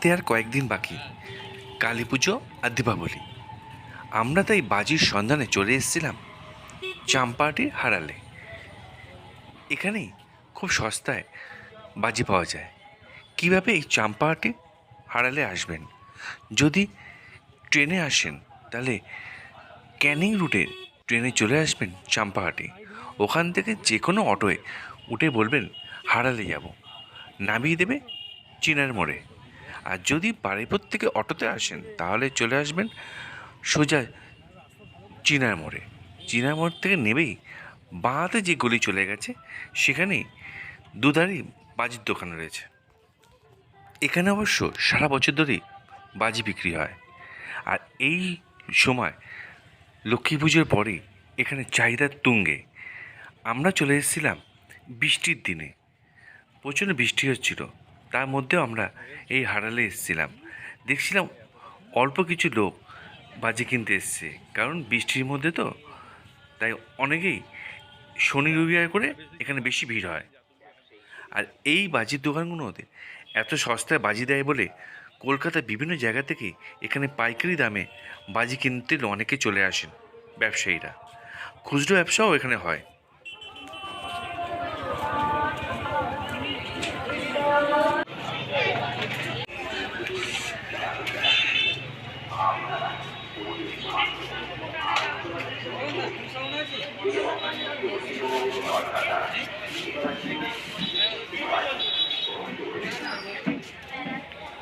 হাতে আর কয়েকদিন বাকি। কালী পুজো আর দীপাবলি। আমরা তাই বাজির সন্ধানে চলে এসেছিলাম চাম্পাহাটির হারালে। এখানেই খুব সস্তায় বাজি পাওয়া যায়। কীভাবে এই চাম্পাহাটি হারালে আসবেন? যদি ট্রেনে আসেন, তাহলে ক্যানিং রুটে ট্রেনে চলে আসবেন চাম্পাহাটি। ওখান থেকে যে কোনো অটোয় উঠে বলবেন, হারালে যাব। নামিয়ে দেবে চিনার মোড়ে। আর যদি বাড়িপুর থেকে অটোতে আসেন, তাহলে চলে আসবেন সোজা চিনার মোড়ে। চিনার মোড় থেকে নেবেই বাঁতে যে গলি চলে গেছে, সেখানেই দুধারই বাজির দোকান রয়েছে। এখানে অবশ্য সারা বছর ধরেই বাজি বিক্রি হয়। আর এই সময় লক্ষ্মী পুজোর পরে এখানে চাহিদার তুঙ্গে। আমরা চলে এসেছিলাম বৃষ্টির দিনে। প্রচণ্ড বৃষ্টি হচ্ছিল। তার মধ্যেও আমরা এই হারালে এসেছিলাম। দেখছিলাম অল্প কিছু লোক বাজি কিনতে এসছে, কারণ বৃষ্টির মধ্যে তো। তাই অনেকেই শনি রবিবার করে এখানে বেশি ভিড় হয়। আর এই বাজির দোকানগুলোতে এত সস্তায় বাজি দেয় বলে কলকাতার বিভিন্ন জায়গা থেকে এখানে পাইকারি দামে বাজি কিনতে অনেকে চলে আসেন ব্যবসায়ীরা। খুচরো ব্যবসাও এখানে হয়।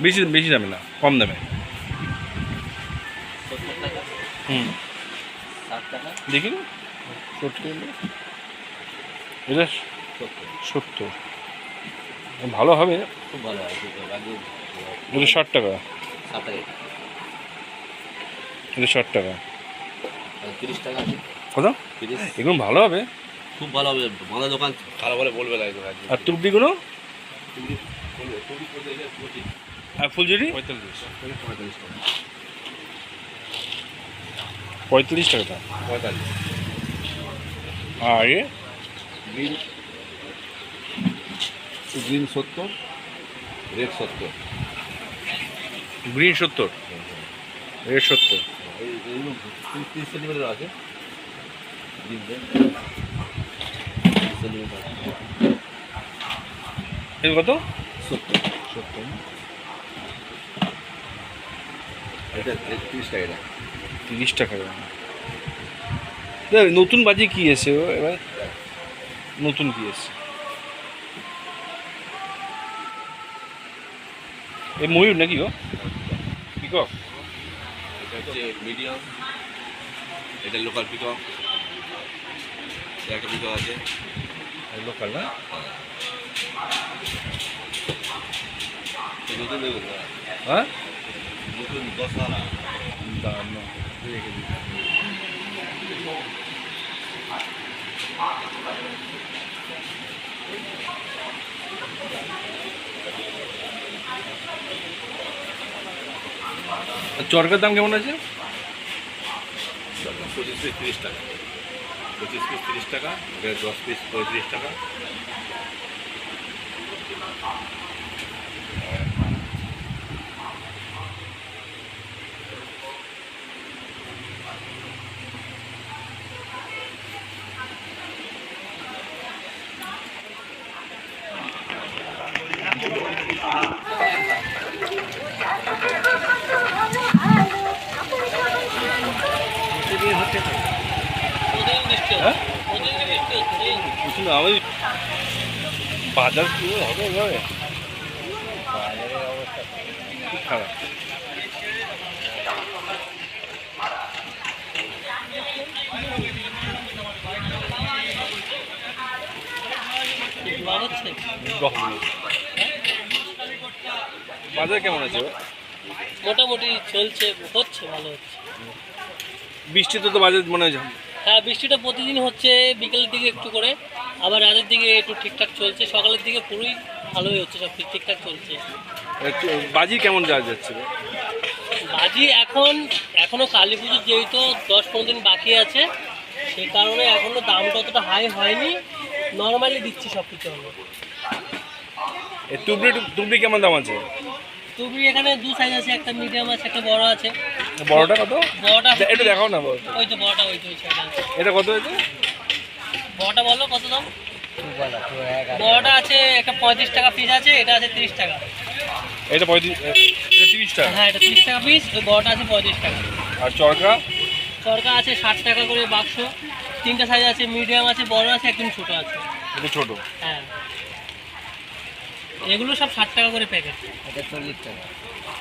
বেশি বেশি দামে না কম দামে। হুম। দেখি সত্তর এটা সত্তর। ভালো হবে। খুব ভালো এটা ষাট টাকা। ষাট টাকা এটা ষাট টাকা। তিরিশ টাকা কত? এগুলো ভালো হবে। খুব ভালো হবে বাঁধা দোকান খারাপ হলে বলবে না আর তুবড়িগুলো আর ফুলঝুরি? পঁয়তাল্লিশ। পঁয়তাল্লিশ টাকা পঁয়ত্রিশ টাকা পঁয়তাল্লিশ। আর এ? গ্রিন গ্রিন সত্তর রেড সত্তর। গ্রিন সত্তর? রেড সত্তর। এই এইগুলো তিরিশ সেন্টিমিটার আছে। রেড। কত? সত্তর সত্তর। এটা তিরিশ টাকা এটা। তিরিশ টাকা দাম। নতুন বাজি কি এসে ও এবার নতুন কি এসছে এ ময়ূর নাকি ও পিকক? এটা হচ্ছে মিডিয়াম এটা লোকাল পিকক একটা পিকক আছে। লোকাল না? হ্যাঁ? নতুন দশ হাজার দাম না। আর চরকার দাম কেমন আছে? পঁচিশ পিস তিরিশ টাকা। পঁচিশ পিস তিরিশ টাকা দশ পিস পঁয়ত্রিশ টাকা। হ্যাঁ? আমি বাজার কি হবে এভাবে খুব খারাপ। বাজার কেমন আছে? মোটামুটি চলছে হচ্ছে ভালো হচ্ছে। বৃষ্টিতে তো বাজার মনে হ্যাঁ বৃষ্টিটা প্রতিদিন হচ্ছে বিকেলের দিকে একটু করে আবার রাতের দিকে একটু ঠিকঠাক চলছে। সকালের দিকে পুরোই ভালোই হচ্ছে সব ঠিকঠাক চলছে। বাজি কেমন যাওয়া যাচ্ছে? বাজি এখন এখনও কালী পুজোর যেহেতু দশ পনেরো দিন বাকি আছে সেই কারণে এখনও দামটা অতটা হাই হয়নি। নর্মালি দিচ্ছি সব কিছু আমরা তুবড়ি কেমন দাম আছে? তুমি এখানে দু সাইজ আছে একটা মিডিয়াম আছে একটা বড় আছে। বড়টা কত? বড়টা একটু দেখাও না বড়টা। ওই তো বড়টা ওই তো এটা কত হয়েছে? বড়টা বলো কত দাম? বড়টা আছে একটা পঁয়ত্রিশ টাকা পিস আছে এটা আছে তিরিশ টাকা। এটা পঁয়ত্রিশ এটা তিরিশ টাকা। হ্যাঁ এটা তিরিশ টাকা পিস ওই বড়টা আছে পঁয়ত্রিশ টাকা। আর চরকা? চরকা আছে ষাট টাকা করে বাক্স তিনটা সাইজ আছে মিডিয়াম আছে বড় আছে একদম ছোট আছে। এটা ছোট। হ্যাঁ। এগুলো সব ষাট টাকা করে প্যাকেট।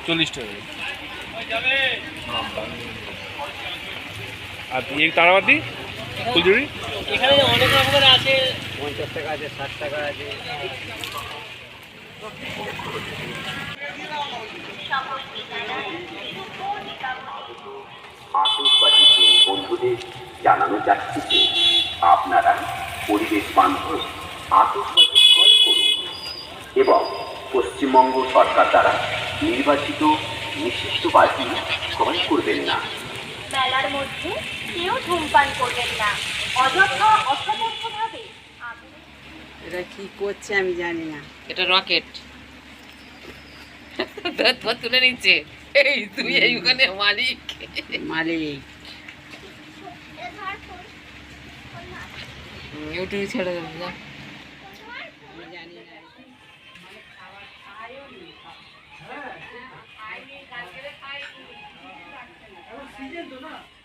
চল্লিশ টাকা। আর এই তারাবাতি ফুলঝুরি? এখানে অনেক রকমের আছে। পঞ্চাশ টাকা আছে আতঙ্কবাদী প্রেমী বন্ধুদের জানানো যাচ্ছে যে আপনারা পরিবেশ বান্ধব আতঙ্কবাদী এবং পশ্চিমবঙ্গ সরকার দ্বারা নির্বাচিত বিশিষ্ট বাজি ক্রয় করবেন না। মেলার মধ্যে কেউ ধূমপান করবেন না। অযথা অসতর্কভাবে আগুন এটা কি করছে আমি জানি না। এটা রকেট। তুলে নিচ্ছে। এই তুই এই ওখানে মালিক। মালিক। ইউটিউবে ছেড়ে দেবো না?